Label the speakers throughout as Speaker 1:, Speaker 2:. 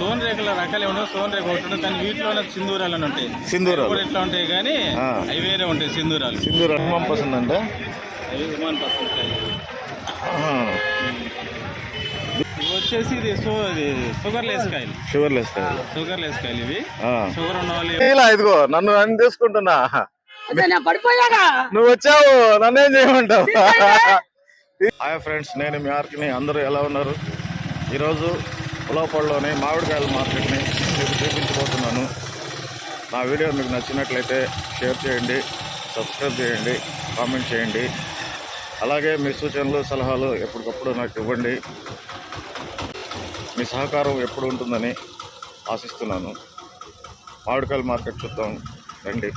Speaker 1: సోన్ రేఖల రకాలే ఉండవు సోన్ రేఖ ఒకటి ఉంటుంది కానీ వీటిలో సింధూరాలు అని ఉంటాయి.
Speaker 2: సింధూరాలు.
Speaker 1: కూడా ఇట్లా ఉంటాయి కానీ. అవి వేరే ఉంటాయి సింధూరాలు.
Speaker 2: సింధూర హనుమాన్ పసంద్ అంటే?
Speaker 1: అవి విమాన పసంద్ వచ్చేసి ఇది షుగర్ లెస్ కాయలు.
Speaker 2: షుగర్ లెస్ కాయలు.
Speaker 1: షుగర్ లెస్ కాయలు ఇవి.
Speaker 2: ఆ.
Speaker 1: షుగర్ ఉన్న వాళ్ళు
Speaker 2: ఇలా ఇదిగో నన్ను నన్ను తీసుకుంటున్నా. నువ్వు వచ్చావు నన్నేం చేయమంటావు? హాయ్ ఫ్రెండ్స్ నేను మీ ఆర్కిని అందరూ ఎలా ఉన్నారు? ఈరోజు ఉలవపల్లిలోని మామిడికాయల మార్కెట్ని మీకు చూపించబోతున్నాను. నా వీడియో మీకు నచ్చినట్లయితే షేర్ చేయండి సబ్స్క్రైబ్ చేయండి కామెంట్ చేయండి. అలాగే మీ సూచనలు సలహాలు ఎప్పటికప్పుడు నాకు ఇవ్వండి. మీ సహకారం ఎప్పుడు ఉంటుందని ఆశిస్తున్నాను. మామిడికాయల మార్కెట్ చూద్దాం రండి.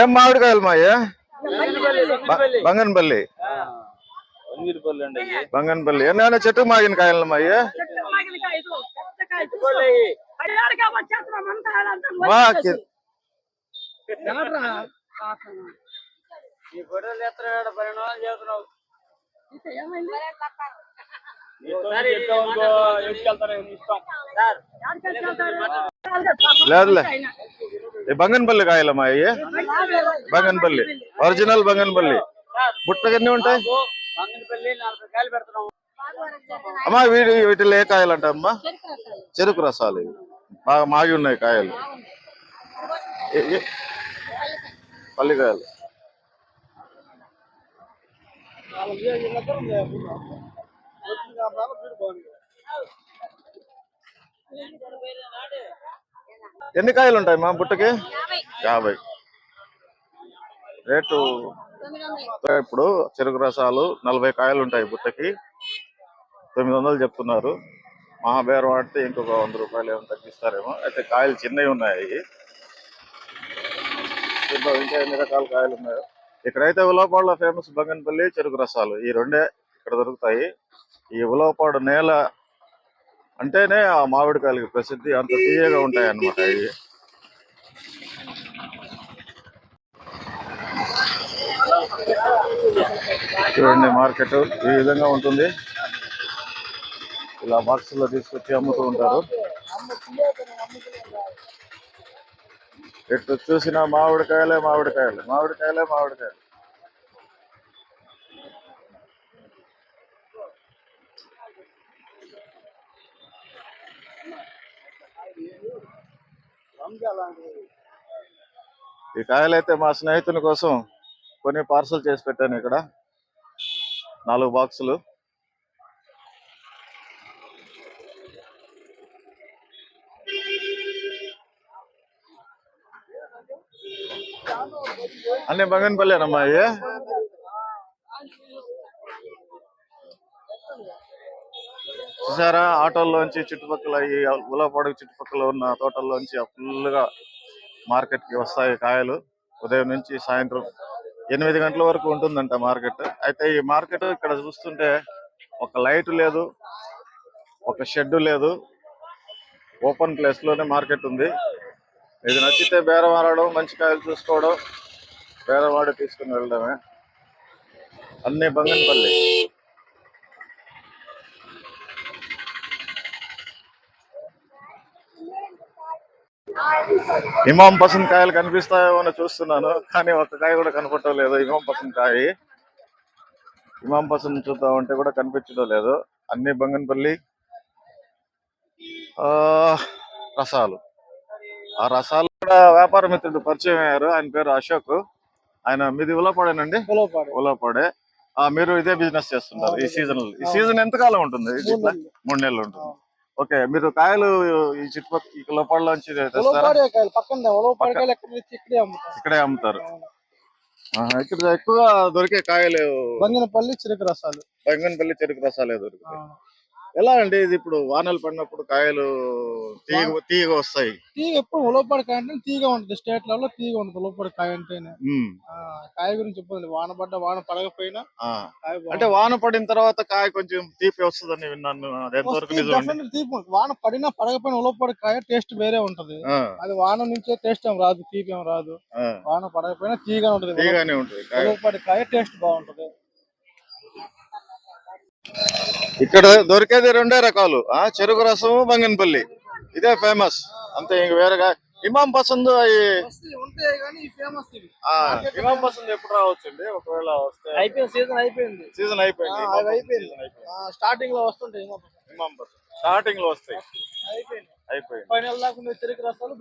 Speaker 2: ఏం మామిడికాయలు మాయే? బంగన్పల్లి బంగన్పల్లి. ఏమైనా చెట్టు మాగిన కాయలు మాయే మా కి-
Speaker 1: ఈ గొర్రెలు ఎత్తనాడ పరిణామం చేస్తున్నావు.
Speaker 2: లేదులే. ఈ బంగన్పల్లి కాయలు మాయి బంగన్పల్లి. ఒరిజినల్ బంగన్పల్లి. బుట్టలు ఎన్ని ఉంటాయి? అమ్మా వీటి వీటిలో ఏ కాయలు అంట అమ్మా చెరుకు రసాలు ఇవి. బాగా మాగి ఉన్నాయి కాయలు. పల్లికాయలు ఎన్ని కాయలు. ఉంటాయి మా బుట్టకి? యాభై. రేటు ఇప్పుడు చెరుకు రసాలు నలభై కాయలు ఉంటాయి బుట్టకి. తొమ్మిది వందలు చెప్తున్నారు. మహాబేరం ఆడితే ఇంకొక వంద రూపాయలు ఏమైనా తగ్గిస్తారేమో. అయితే కాయలు చిన్నవి ఉన్నాయి. ఇంకా ఎన్ని రకాల కాయలు ఉన్నాయో. ఇక్కడైతే ఉలవపాడులో ఫేమస్ బంగన్పల్లి చెరుకు రసాలు. ఈ రెండే ఇక్కడ దొరుకుతాయి. ఈ ఉలవపాడు నేల అంటేనే ఆ మామిడికాయలకి ప్రసిద్ధి. అంత తీయగా ఉంటాయి అన్నమాట ఇవి చూడండి మార్కెట్ ఈ విధంగా ఉంటుంది. ఇలా బాక్సుల్లో తీసుకొచ్చి అమ్ముతూ ఉంటారు. ఎటు చూసినా మామిడికాయలే మామిడికాయలు మామిడికాయలే మామిడికాయలు. ఈ కాయలైతే మా స్నేహితుని కోసం కొన్ని పార్సల్ చేసి పెట్టాను ఇక్కడ. నాలుగు బాక్సులు. అన్నీ బంగన్పల్లేనమ్మా అయ్యే చూసారా? ఆటోల్లోంచి చుట్టుపక్కల ఈ ఉలవపాడు చుట్టుపక్కల ఉన్న తోటల్లోంచి ఫుల్గా మార్కెట్కి వస్తాయి కాయలు. ఉదయం నుంచి సాయంత్రం ఎనిమిది గంటల వరకు ఉంటుందంట మార్కెట్. అయితే ఈ మార్కెట్ ఇక్కడ చూస్తుంటే ఒక లైట్ లేదు ఒక షెడ్ లేదు. ఓపెన్ ప్లేస్లోనే మార్కెట్ ఉంది. ఇది నచ్చితే బేరం ఆడడం మంచి కాయలు చూసుకోవడం బేరం ఆడి తీసుకుని వెళ్ళడమే. అన్నీ బంగన్పల్లి. ఇమాం పసంద్ కాయలు కనిపిస్తాయేమో అని చూస్తున్నాను కానీ ఒక్క కాయ కూడా కనపడటం లేదు ఇమాం పసంద్ కాయ. ఇమాం పసంద్ చూద్దాం అంటే కూడా కనిపించడం లేదు. అన్ని బంగన్పల్లి ఆ, రసాలు. ఆ రసాలు కూడా వ్యాపార మిత్రుడు పరిచయం అయ్యారు. ఆయన పేరు అశోక్. ఆయన మీది ఉలపాడేనండి ఉలపాడే ఆ, మీరు ఇదే బిజినెస్ చేస్తున్నారు ఈ సీజన్ ఈ సీజన్ ఎంత కాలం ఉంటుంది? మూడు నెలలు. ఉంటుంది. ఓకే మీరు కాయలు ఈ చుట్టుపక్కల తెస్తారా?
Speaker 3: ఎక్కడ తెచ్చి ఇక్కడే అమ్ముతాం
Speaker 2: ఇక్కడే అమ్ముతారు. ఇక్కడ ఎక్కువగా దొరికే కాయలు
Speaker 3: బంగినపల్లి చిరుకు రసాలు.
Speaker 2: బంగన్పల్లి చెరుకు రసాలే దొరుకుతాయి. ఎలా అండి ఇది ఇప్పుడు వానలు పడినప్పుడు కాయలు తీగ తీగ వస్తాయి?
Speaker 3: తీగ ఎప్పుడు ఉలవపాడకాయ అంటే తీగ ఉంటుంది. స్టేట్ లెవెల్లో తీగ ఉంటుంది. ఉలవపాడకాయ అంటేనే.
Speaker 2: ఉమ్,
Speaker 3: ఆ, కాయ గురించి చెప్పండి. వాన పడ్డ వాన పడకపోయినా
Speaker 2: ఆ.
Speaker 3: కాయ బాగుంటుంది.
Speaker 2: అంటే వాన పడిన తర్వాత కాయ కొంచెం తీపి వస్తుందని విన్నాను అది ఎంతవరకు
Speaker 3: వస్తుంది,
Speaker 2: నిజం అండి?
Speaker 3: definitely తీపి ఉంటుంది. వాన పడినా పడకపోయినా ఉలవపాడకాయ టేస్ట్ వేరే ఉంటది.
Speaker 2: ఆ,
Speaker 3: అది వాన నుంచే టేస్ట్ ఏం రాదు. తీపి ఏం రాదు.
Speaker 2: ఆ.
Speaker 3: వాన పడకపోయినా తీగ ఉంటుంది.
Speaker 2: తీగానే ఉంటుంది కాయ.
Speaker 3: ఉలవపాడకాయ టేస్ట్ బాగుంటది.
Speaker 2: ఇక్కడ దొరికేది రెండే రకాలు. ఆ చెరుకు రసము బంగినపల్లి. ఇదే ఫేమస్ అంతే ఇంక వేరేగా ఇమాం పసంద్ అవి ఇమాం పసంద్ ఎప్పుడు రావచ్చండి? ఒకవేళ వస్తే
Speaker 3: అయిపోయింది సీజన్ అయిపోయింది.
Speaker 2: సీజన్ అయిపోయింది
Speaker 3: స్టార్టింగ్లో వస్తుంటాయి.
Speaker 2: ఇమాం పసంద్. స్టార్టింగ్లో వస్తాయి.
Speaker 3: అయిపోయింది.
Speaker 2: అయిపోయింది.
Speaker 3: ఫైనల్ దాకా చెరుకు రసాలు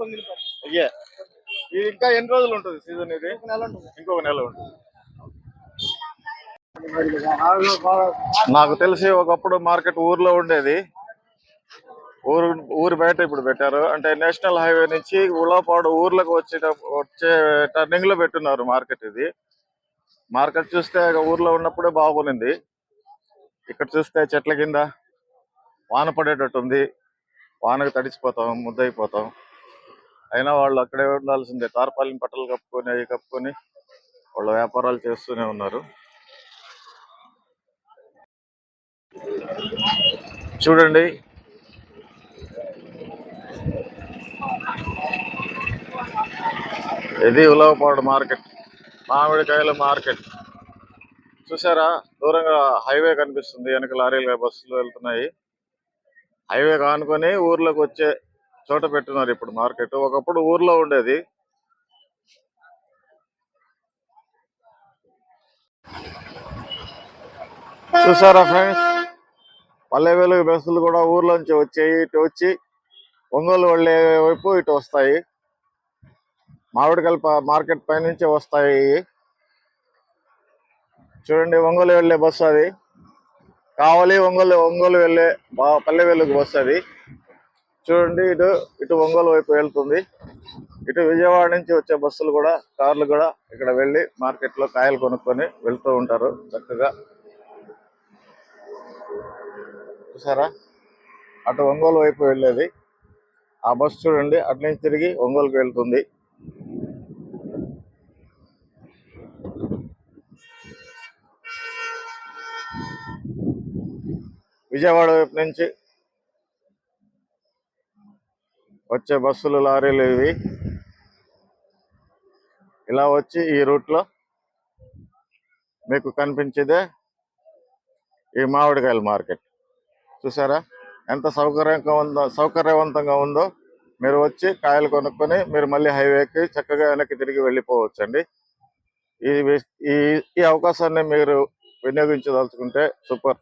Speaker 2: ఇది ఇంకా ఎన్ని రోజులు ఉంటుంది సీజన్ ఇది?
Speaker 3: ఒక నెల ఉంటుంది.
Speaker 2: ఇంకొక నెల ఉంటుంది. నాకు తెలిసి ఒకప్పుడు మార్కెట్ ఊర్లో ఉండేది. ఊరు ఊరు బయట ఇప్పుడు పెట్టారు. అంటే నేషనల్ హైవే నుంచి ఉలాపాడు ఊర్లకు వచ్చేట వచ్చే టర్నింగ్లో పెట్టున్నారు మార్కెట్ ఇది. మార్కెట్ చూస్తే ఊర్లో ఉన్నప్పుడే బాగుంది. ఇక్కడ చూస్తే చెట్ల కింద వాన పడేటట్టు ఉంది వానకు తడిసిపోతాం ముద్దయిపోతాం. అయినా వాళ్ళు అక్కడే ఉండాల్సిందే. తార్పాలిన బట్టలు కప్పుకొని అవి కప్పుకొని వాళ్ళ వ్యాపారాలు చేస్తూనే ఉన్నారు. చూడండి. ఇది ఉలవపాడు మార్కెట్ మామిడికాయల మార్కెట్. చూసారా దూరంగా హైవే కనిపిస్తుంది. వెనక లారీలు బస్సులు వెళ్తున్నాయి. హైవే కానుకొని ఊర్లోకి వచ్చే చోట పెట్టున్నారు ఇప్పుడు మార్కెట్. ఒకప్పుడు ఊర్లో ఉండేది. చూసారా ఫ్రెండ్స్? పల్లె వెలుగు బస్సులు కూడా ఊర్లోంచి వచ్చాయి ఇటు వచ్చి ఒంగోలు వెళ్ళే వైపు ఇటు వస్తాయి. మామిడికల్ప మార్కెట్ పైనుంచి వస్తాయి. చూడండి ఒంగోలు వెళ్ళే బస్సు అది. కావాలి ఒంగోలు ఒంగోలు వెళ్ళే పల్లె వెలుగు బస్సు అది. చూడండి ఇటు ఇటు ఒంగోలు వైపు వెళ్తుంది. ఇటు విజయవాడ నుంచి వచ్చే బస్సులు కూడా కార్లు కూడా ఇక్కడ వెళ్ళి మార్కెట్లో కాయలు కొనుక్కొని వెళ్తూ ఉంటారు చక్కగా. చూసారా? అటు ఒంగోలు వైపు వెళ్ళేది. ఆ బస్సు చూడండి అటు నుంచి తిరిగి ఒంగోలుకి వెళ్తుంది. విజయవాడ వైపు నుంచి వచ్చే బస్సులు లారీలు ఇవి. ఇలా వచ్చి ఈ రూట్లో మీకు కనిపించేదే ఈ మామిడికాయల మార్కెట్. చూసారా ఎంత సౌకర్యంగా ఉందో సౌకర్యవంతంగా ఉందో మీరు వచ్చి కాయలు కొనుక్కొని మీరు మళ్ళీ హైవేకి చక్కగా వెనక్కి తిరిగి వెళ్ళిపోవచ్చండి. ఈ ఈ ఈ అవకాశాన్ని మీరు వినియోగించదలుచుకుంటే సూపర్.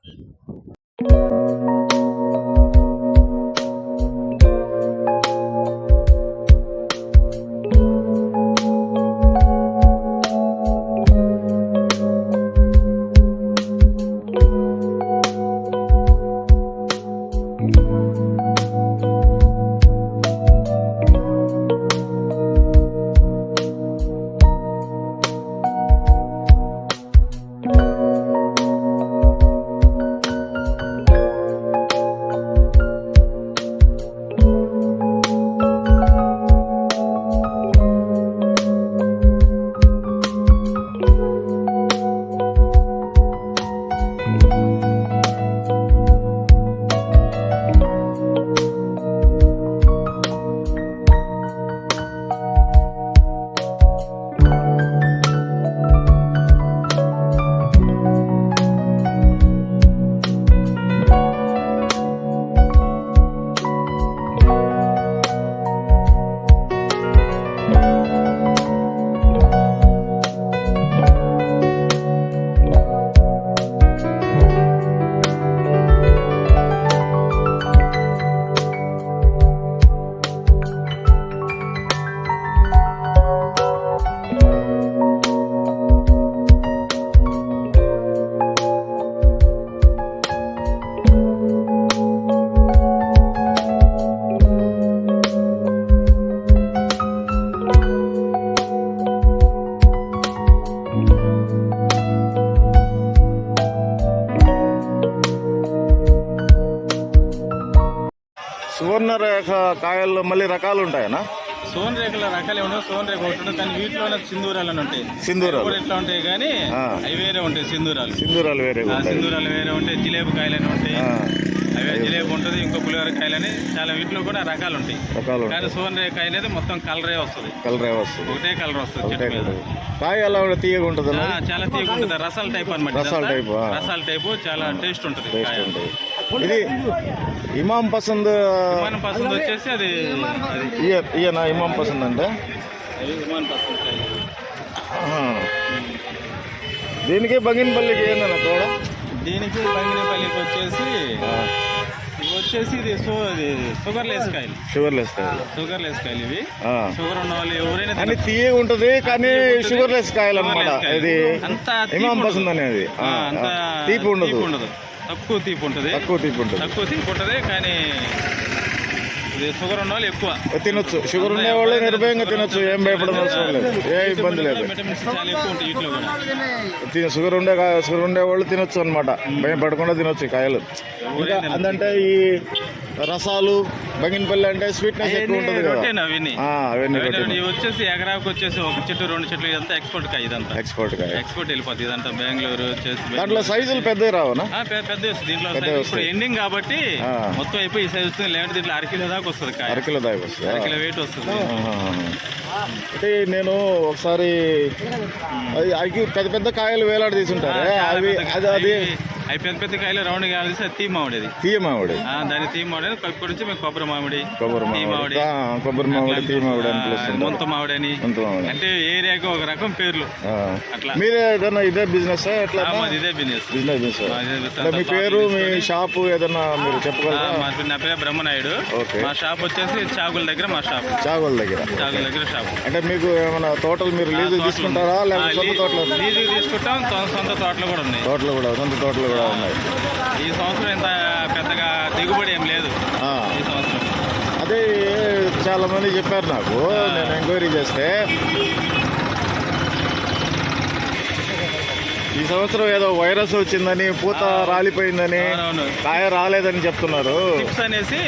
Speaker 2: మళ్ళీ రకాలు ఉంటాయనా?
Speaker 1: సోన్ రేఖల రకాలు ఉండవు సోన్ రేఖ ఒకటి కానీ వీటిలో సింధూరాలు అని ఉంటాయి.
Speaker 2: సింధూరాలు.
Speaker 1: ఎట్లా ఉంటాయి కానీ. అవి వేరే ఉంటాయి సింధూరాలు.
Speaker 2: సింధూరాలు వేరే
Speaker 1: సింధూరాలు వేరే ఉంటాయి జిలేబీ కాయలు అని ఉంటాయి అవి జిలేబీ ఉంటుంది ఇంకో పులిహోర కాయలు అని చాలా వీటిలో కూడా రకాలు ఉంటాయి.
Speaker 2: రకాలు.
Speaker 1: కానీ సోన్ రే కాయ అనేది మొత్తం కలరే వస్తుంది.
Speaker 2: కలరే వస్తుంది.
Speaker 1: ఒకటే కలర్ వస్తుంది చెట్టు మీద.
Speaker 2: కాయ ఎలా ఉంటుంది తీయగా ఉంటుంది
Speaker 1: చాలా తీగ ఉంటుంది. రసాల టైప్ అనమాట
Speaker 2: రసాల ఆ.
Speaker 1: రసాల టైప్ చాలా టేస్ట్ ఉంటుంది
Speaker 2: టేస్ట్
Speaker 1: కాయ.
Speaker 2: ఉంటుంది. ఇది ఇమాం పసంద్
Speaker 1: విమానం పసంద్ వచ్చేసి అది
Speaker 2: ఈయన ఇమాం పసంద్ అంటే?
Speaker 1: పసంద్.
Speaker 2: దీనికి బంగినపల్లికి ఏందన్న తోడ?
Speaker 1: దీనికి బంగినపల్లికి వచ్చేసి ఇవి వచ్చేసి ఇది షుగర్ లెస్ కాయలు.
Speaker 2: షుగర్ లెస్ కాయలు.
Speaker 1: షుగర్ లెస్ కాయలు ఇవి. షుగర్ ఉన్న వాళ్ళు ఎవరైనా
Speaker 2: అని తీయగా ఉంటుంది కానీ షుగర్ లెస్ కాయలు. అనమాట. ఇది
Speaker 1: అంత
Speaker 2: ఇమాం. పసంద్ అనేది.
Speaker 1: అంత
Speaker 2: తీపి ఉండదు.
Speaker 1: ఉండదు. తక్కువ తీపి ఉంటుంది.
Speaker 2: తక్కువ తీపి ఉంటుంది.
Speaker 1: తక్కువ తీపి ఉంటుంది కానీ ఇది షుగర్ ఉన్న వాళ్ళు ఎక్కువ.
Speaker 2: తినొచ్చు. షుగర్ ఉండే వాళ్ళు నిర్భయంగా తినొచ్చు. ఏం భయపడడం అవసరం లేదు. ఏ ఇబ్బంది లేదు. తిన- షుగర్ ఉండే షుగర్ ఉండే వాళ్ళు తినొచ్చు అనమాట భయం పడకుండా తినొచ్చు కాయలు. ఇంకా అదంటే ఈ రసాలు బంగినపల్లి అంటే స్వీట్నెస్ ఎక్కువ ఉంటుంది కదా.
Speaker 1: అవన్నీ? వచ్చేసి ఎకరాకు వచ్చేసి ఒక చెట్టు రెండు చెట్లు ఇదంతా ఎక్స్పోర్ట్ కాయ ఇదంతా?
Speaker 2: ఎక్స్పోర్ట్ కాయ
Speaker 1: ఎక్స్పోర్ట్ వెళ్ళిపోతుంది ఇదంతా బెంగళూరు వచ్చేసి
Speaker 2: దాంట్లో సైజులు పెద్దవి రావునా
Speaker 1: పెద్ద పెద్ద దీంట్లో ఇప్పుడు. ఎండింగ్ కాబట్టి. మొత్తం అయిపోయి ఈ సైజ్ వస్తుంది. లేదంటే దీంట్లో అరకిలో దాకా వస్తుంది కాయ.
Speaker 2: అరకిలో దాకా వస్తుందా.
Speaker 1: అరకిలో వెయిట్ వస్తుంది.
Speaker 2: అంటే నేను ఒకసారి అవి పెద్ద పెద్ద కాయలు వేలాడి తీసుంటారు.
Speaker 1: చాలా
Speaker 2: అవి
Speaker 1: పెద్ద
Speaker 2: అది అది
Speaker 1: అవి పెద్ద పెద్ద కాయలు రౌండ్ కావాలి అది తీ మామిడి
Speaker 2: తీయ మామిడి
Speaker 1: ఆ, దాని తీ మామిడి ఇప్పటి నుంచి మేము కొబ్బరి మామిడి
Speaker 2: కొబ్బరి మామిడి. కొబ్బరి మామిడి తీ మామిడి అని పిలుస్తుంటారు.
Speaker 1: ముంత మామిడి అని. అంటే ఏరియాకి ఒక రకం పేర్లు. అట్లా.
Speaker 2: మీరే ఏదైనా ఇదే బిజినెస్
Speaker 1: మాది ఇదే బిజినెస్
Speaker 2: బిజినెస్ మీ పేరు మీ షాపు ఏదైనా మీరు చెప్పగలరా?
Speaker 1: నా పేరు బ్రహ్మనాయుడు. మా షాప్ వచ్చేసి చాగుల దగ్గర మా షాప్.
Speaker 2: చాగోల దగ్గర.
Speaker 1: చాగుల దగ్గర షాప్.
Speaker 2: అంటే మీకు ఏమైనా తోటలు మీరు లీజు తీసుకుంటారా? లేకపోతే తోటలు
Speaker 1: లీజుకి తీసుకుంటాం. సొంత తోటలు కూడా ఉన్నాయి.
Speaker 2: తోటలు కూడా సొంత తోటలు కూడా ఉన్నాయి.
Speaker 1: ఈ సంవత్సరం ఇంత పెద్దగా దిగుబడి ఏం లేదు.
Speaker 2: అదే చాలా మంది చెప్పారు నాకు. నేను ఎంక్వైరీ చేస్తే ఈ సంవత్సరం ఏదో వైరస్ వచ్చిందని పూత రాలిపోయిందని కాయ రాలేదని చెప్తున్నారు.
Speaker 1: అనేసి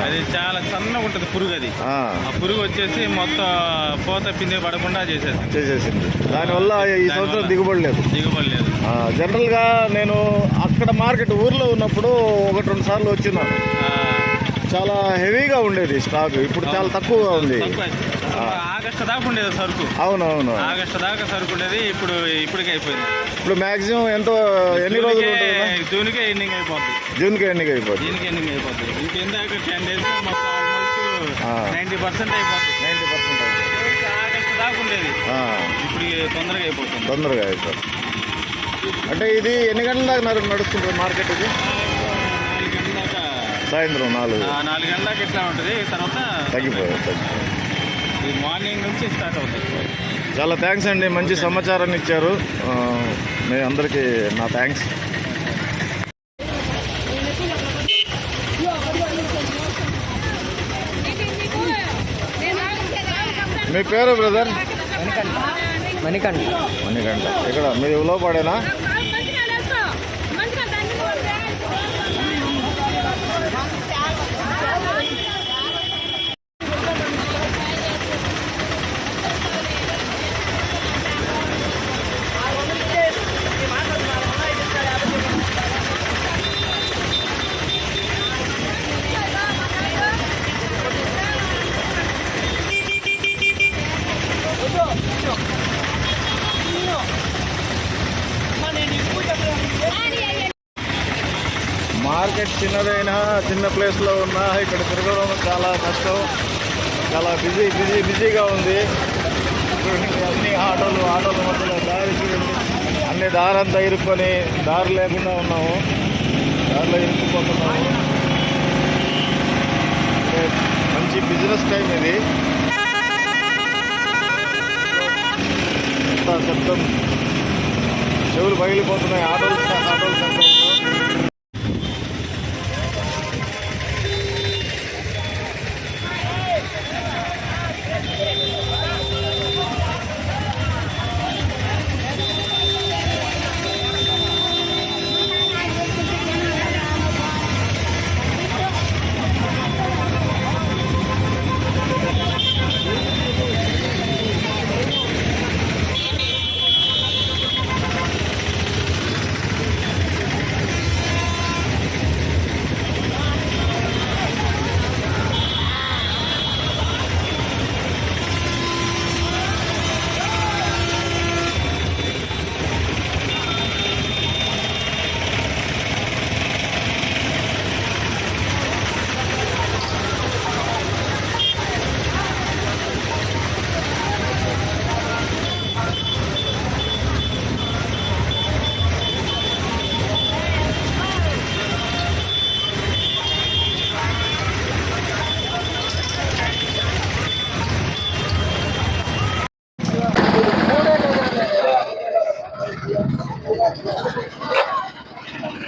Speaker 1: అది చాలా సన్నగా ఉంటుంది పురుగు అది.
Speaker 2: ఆ,
Speaker 1: పురుగు వచ్చేసి మొత్తం పూత పిండి పడకుండా చేసేది
Speaker 2: చేసేసింది. దానివల్ల ఈ సంవత్సరం దిగుబడి లేదు.
Speaker 1: దిగుబడి లేదు.
Speaker 2: జనరల్గా నేను అక్కడ మార్కెట్ ఊర్లో ఉన్నప్పుడు ఒకటి రెండు సార్లు వచ్చినాను చాలా హెవీగా ఉండేది స్టాక్. ఇప్పుడు చాలా తక్కువగా ఉంది.
Speaker 1: ఆగస్టు దాకా ఉండేది సరుకు.
Speaker 2: అవునవును.
Speaker 1: ఆగస్టు దాకా సరుకు ఉండేది ఇప్పుడు ఇప్పటికే అయిపోయింది.
Speaker 2: ఇప్పుడు మాక్సిమం ఎంతో ఎన్ని రోజులు
Speaker 1: జూన్కే- జూన్కే ఎండింగ్ అయిపోద్ది.
Speaker 2: జూన్కి ఎన్నిక అయిపోతుంది
Speaker 1: దీనికి ఎండింగ్ అయిపోతుంది ఇంక ఇందాక టెన్ డేస్ మొత్తం. నైంటీ పర్సెంట్ అయిపోతుంది
Speaker 2: నైంటీ పర్సెంట్
Speaker 1: ఆగస్టు దాకా ఉండేది. ఇప్పుడు తొందరగా అయిపోతుంది.
Speaker 2: తొందరగా అయిపోతుంది అంటే ఇది ఎన్ని గంటల దాకా నడు- నడుస్తుంది మార్కెట్ ఇది? సాయంత్రం నాలుగు.
Speaker 1: నాలుగు గంటల దాకా ఇట్లా ఉంటుంది? తర్వాత
Speaker 2: తగ్గిపోయింది తగ్గిపోయింది.
Speaker 1: ఈ మార్నింగ్ నుంచి స్టార్ట్ అవుతుంది.
Speaker 2: చాలా థ్యాంక్స్ అండి మంచి సమాచారాన్ని ఇచ్చారు. మీ అందరికీ నా థ్యాంక్స్ మీ పేరు బ్రదర్?
Speaker 4: మణికంఠ.
Speaker 2: మణికంఠ. ఇక్కడ మీరు లోపడేనా? ప్లేస్లో ఉన్నా ఇక్కడ తిరగడం చాలా కష్టం. చాలా బిజీ బిజీ బిజీగా ఉంది. అన్ని ఆటోలు ఆటోల మధ్యలో దారి చూడండి. అన్ని దారంతా ఇరుక్కొని దారి లేకుండా ఉన్నాము. దారిలో ఇరుక్కుపోతున్నాము. మంచి బిజినెస్ టైం ఇది. శబ్దం చెవులు పగిలిపోతున్నాయి. ఆటోలు ఆటోలు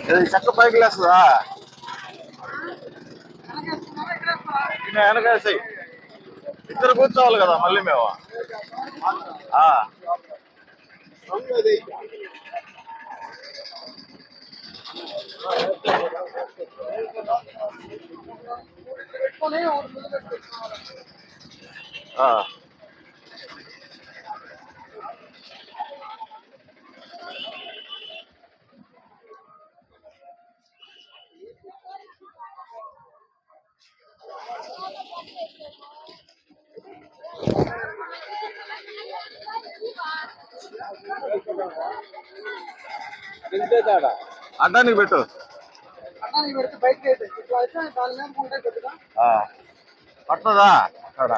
Speaker 2: శబ్దంతో పైకి లేస్తుందా? వెనకేసాయి ఇద్దరు కూర్చోవాలి కదా మళ్ళీ మేము. ఆ. అడ్డానికి పెట్టు. పట్టదా? అక్కడ.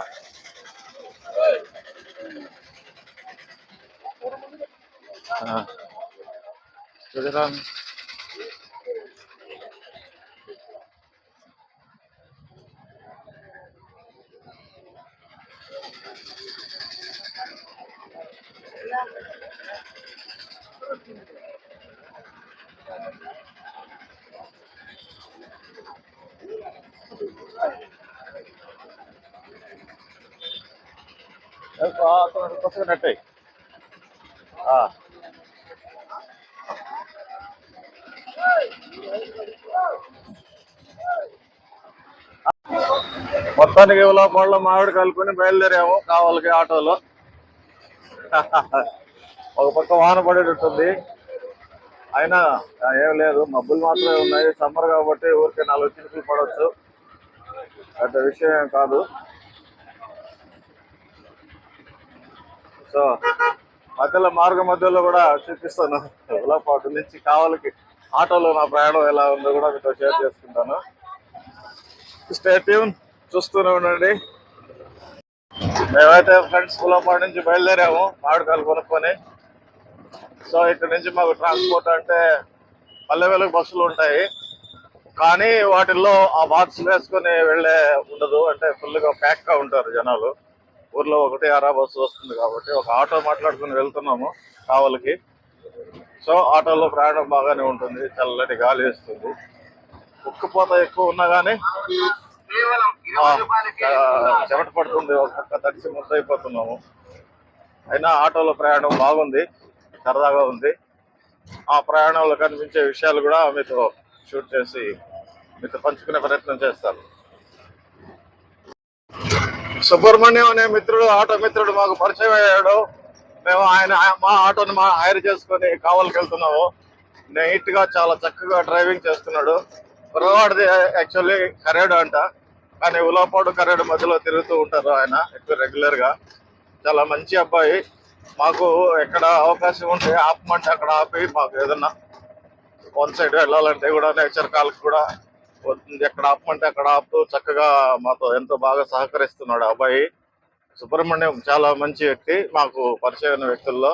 Speaker 2: చూడరా చూడరా కొట్టుకున్నట్టే మొత్తానికి లోపల మామిడి కలుపుకొని బయలుదేరాము కావాలకి ఆటోలో. ఒక పక్క వాన పడేటట్టుంది. అయినా ఏం లేదు. మబ్బులు మాత్రమే ఉన్నాయి. సమ్మర్ కాబట్టి ఊరికే నాలుగు చినుకులు పడవచ్చు. పెద్ద విషయం కాదు. సో మధ్యలో మార్గ మధ్యలో కూడా చూపిస్తాను. ఉలపాటు నుంచి కావలికి ఆటోలో నా ప్రయాణం ఎలా ఉందో కూడా మీతో షేర్ చేసుకుంటాను. స్టే ట్యూన్ చూస్తూనే ఉండండి. మేమైతే ఫ్రెండ్స్ కులంపాడు నుంచి బయలుదేరాము మామిడికాయలు కొనుక్కొని. సో ఇక్కడ నుంచి మాకు ట్రాన్స్పోర్ట్ అంటే పల్లె బస్సులు ఉంటాయి. కానీ వాటిల్లో ఆ బాక్స్ వేసుకొని వెళ్ళే ఉండదు. అంటే ఫుల్గా ప్యాక్గా ఉంటారు జనాలు. ఊర్లో ఒకటి అరా బస్సు వస్తుంది కాబట్టి ఒక ఆటో మాట్లాడుకుని వెళ్తున్నాము కావలికి. సో ఆటోలో ప్రయాణం బాగానే ఉంటుంది. చల్లటి గాలి వేస్తుంది. ఉక్కుపోత ఎక్కువ ఉన్నా కానీ చెమట పడుతుంది ఒక పక్క తడిసి ముద్దయిపోతున్నాము. అయినా ఆటోలో ప్రయాణం బాగుంది సరదాగా ఉంది. ఆ ప్రయాణంలో కనిపించే విషయాలు కూడా మీతో షూట్ చేసి మీతో పంచుకునే ప్రయత్నం చేస్తాను. సుబ్రహ్మణ్యం అనే మిత్రుడు ఆటో మిత్రుడు మాకు పరిచయం అయ్యాడు. మేము ఆయన మా ఆటోని మా హైర్ చేసుకొని కావాలకి వెళ్తున్నాము. నీట్గా చాలా చక్కగా డ్రైవింగ్ చేస్తున్నాడు. కుర్రవాడిది యాక్చువల్లీ కరేడు అంట. కానీ ఉలాపాడు కరేడు మధ్యలో తిరుగుతూ ఉంటారు ఆయన ఎక్కువ రెగ్యులర్గా చాలా మంచి అబ్బాయి. మాకు ఎక్కడ అవకాశం ఉంటే ఆపమంటే అక్కడ ఆపి మాకు ఏదన్నా వన్ సైడ్ వెళ్ళాలంటే కూడా నేచర్ కాల్కి కూడా వస్తుంది. ఎక్కడ ఆపమంటే అక్కడ ఆపుతూ చక్కగా మాతో ఎంతో బాగా సహకరిస్తున్నాడు అబ్బాయి. సుబ్రహ్మణ్యం చాలా మంచి వ్యక్తి. మాకు పరిచయమైన వ్యక్తుల్లో.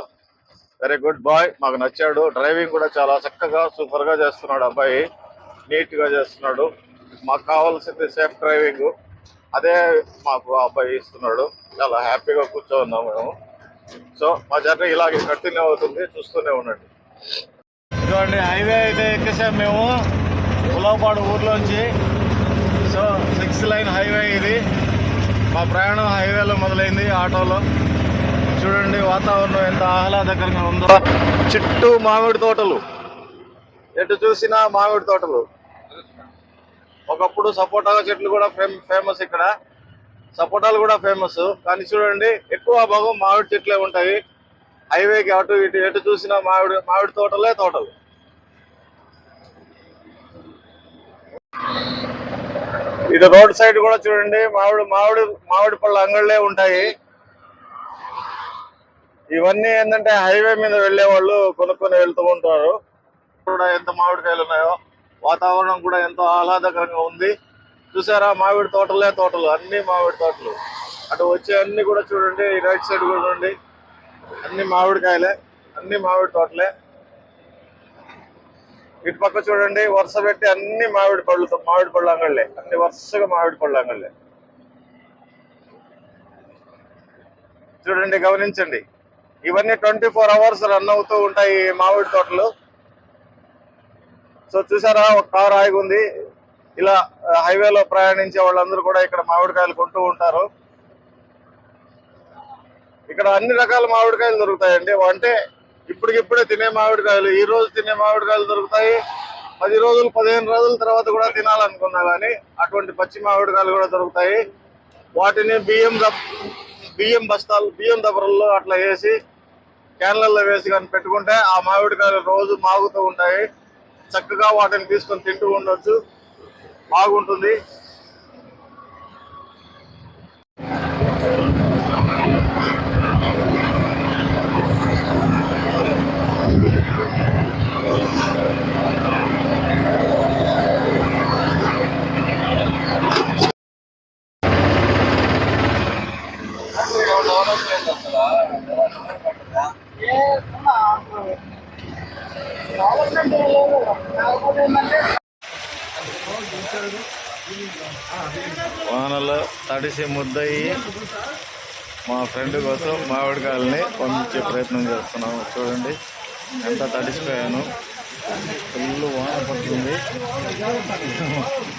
Speaker 2: వెరీ గుడ్ బాయ్ మాకు నచ్చాడు. డ్రైవింగ్ కూడా చాలా చక్కగా సూపర్గా చేస్తున్నాడు అబ్బాయి. నీట్గా చేస్తున్నాడు. మాకు కావాల్సింది సేఫ్ డ్రైవింగ్ అదే మాకు అబ్బాయి ఇస్తున్నాడు. చాలా హ్యాపీగా కూర్చోన్నాం మేము. సో మా జర్నీ ఇలాగే కంటిన్యూ అవుతుంది. చూస్తూనే ఉండండి. ఇదిగోండి హైవే అయితే ఎక్కేసాం మేము. ఉలవపాడు ఊర్లోంచి. సో సిక్స్ లైన్ హైవే ఇది. మా ప్రయాణం హైవేలో మొదలైంది ఆటోలో. చూడండి వాతావరణం ఎంత ఆహ్లాదకరంగా ఉందో. చుట్టూ మామిడి తోటలు. ఎటు చూసినా మామిడి తోటలు. ఒకప్పుడు సపోటా చెట్లు కూడా ఫేమస్ ఇక్కడ. సపోటాలు కూడా ఫేమస్ కానీ చూడండి ఎక్కువ భాగం మామిడి చెట్లే ఉంటాయి. హైవేకి అటు ఇటు ఎటు చూసినా మామిడి మామిడి తోటలే తోటలు. ఇటు రోడ్ సైడ్ కూడా చూడండి మామిడి మామిడి మామిడి పళ్ళ అంగళ్ళే ఉంటాయి. ఇవన్నీ ఏంటంటే హైవే మీద వెళ్ళే వాళ్ళు కొనుక్కొని వెళ్తూ ఉంటారు. కూడా ఎంత మామిడికాయలు ఉన్నాయో. వాతావరణం కూడా ఎంతో ఆహ్లాదకరంగా ఉంది. చూసారా మామిడి తోటలే తోటలు అన్ని మామిడి తోటలు. అటు వచ్చే అన్ని కూడా చూడండి ఈ రైట్ సైడ్ కూడా చూడండి. అన్ని మామిడికాయలే అన్ని మామిడి తోటలే. ఇటు పక్క చూడండి వరుస పెట్టి అన్ని మామిడి పళ్ళు మామిడి పళ్ళు అంగళ్ళే. అన్ని వరుసగా మామిడి పళ్ళు అంగళ్ళే. చూడండి గమనించండి. ఇవన్నీ ట్వంటీ ఫోర్ అవర్స్ రన్ అవుతూ ఉంటాయి మామిడి తోటలు. సో చూసారా ఒక కారు ఆగి ఉంది. ఇలా హైవేలో ప్రయాణించే వాళ్ళందరూ కూడా ఇక్కడ మామిడికాయలు కొంటూ ఉంటారు. ఇక్కడ అన్ని రకాల మామిడికాయలు దొరుకుతాయండి. అంటే ఇప్పటికిప్పుడే తినే మామిడికాయలు ఈ రోజు తినే మామిడికాయలు దొరుకుతాయి. పది రోజులు పదిహేను రోజుల తర్వాత కూడా తినాలనుకున్నా కానీ అటువంటి పచ్చి మామిడికాయలు కూడా దొరుకుతాయి. వాటిని బియ్యం దబ్ బియ్యం బస్తాలు బియ్యం దబరల్లో అట్లా వేసి క్యాన్లలో వేసి కానీ పెట్టుకుంటే ఆ మామిడికాయలు రోజు మాగుతూ ఉంటాయి. చక్కగా వాటిని తీసుకొని తింటూ ఉండొచ్చు. బాగుంటుంది వానలో తడిసి ముద్దయి మా ఫ్రెండ్ కోసం మామిడికాయలని పంపించే ప్రయత్నం చేస్తున్నాము. చూడండి ఎంత తడిసిపోయాను ఫుల్ వాన పడుతుంది.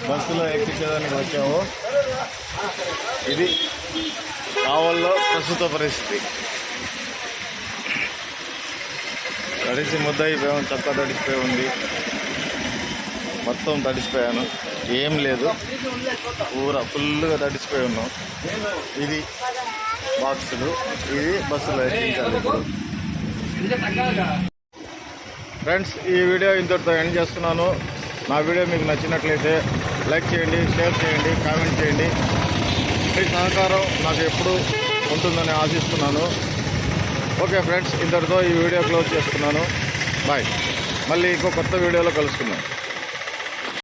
Speaker 2: బస్సులో ఎక్కించడానికి వచ్చాము. ఇది కావల్లో ప్రస్తుత పరిస్థితి. తడిసి ముద్ద అయిపోయాము చెత్త తడిసిపోయి ఉంది. మొత్తం తడిసిపోయాను ఏం లేదు. పూర ఫుల్గా తడిసిపోయి ఉన్నాం. ఇది బాక్సులు. ఇది బస్సులో ఎక్కించాలి ఫ్రెండ్స్ ఈ వీడియో ఇంతటితో ఎండ్ చేస్తున్నాను. నా వీడియో మీకు నచ్చినట్లయితే లైక్ చేయండి షేర్ చేయండి కామెంట్ చేయండి. మీ సహకారం నాకు ఎప్పుడు ఉంటుందని ఆశిస్తున్నాను. ఓకే ఫ్రెండ్స్ ఇంతటితో ఈ వీడియో క్లోజ్ చేస్తున్నాను. బాయ్. మళ్ళీ ఇంకో కొత్త వీడియోలో కలుసుకుందాం.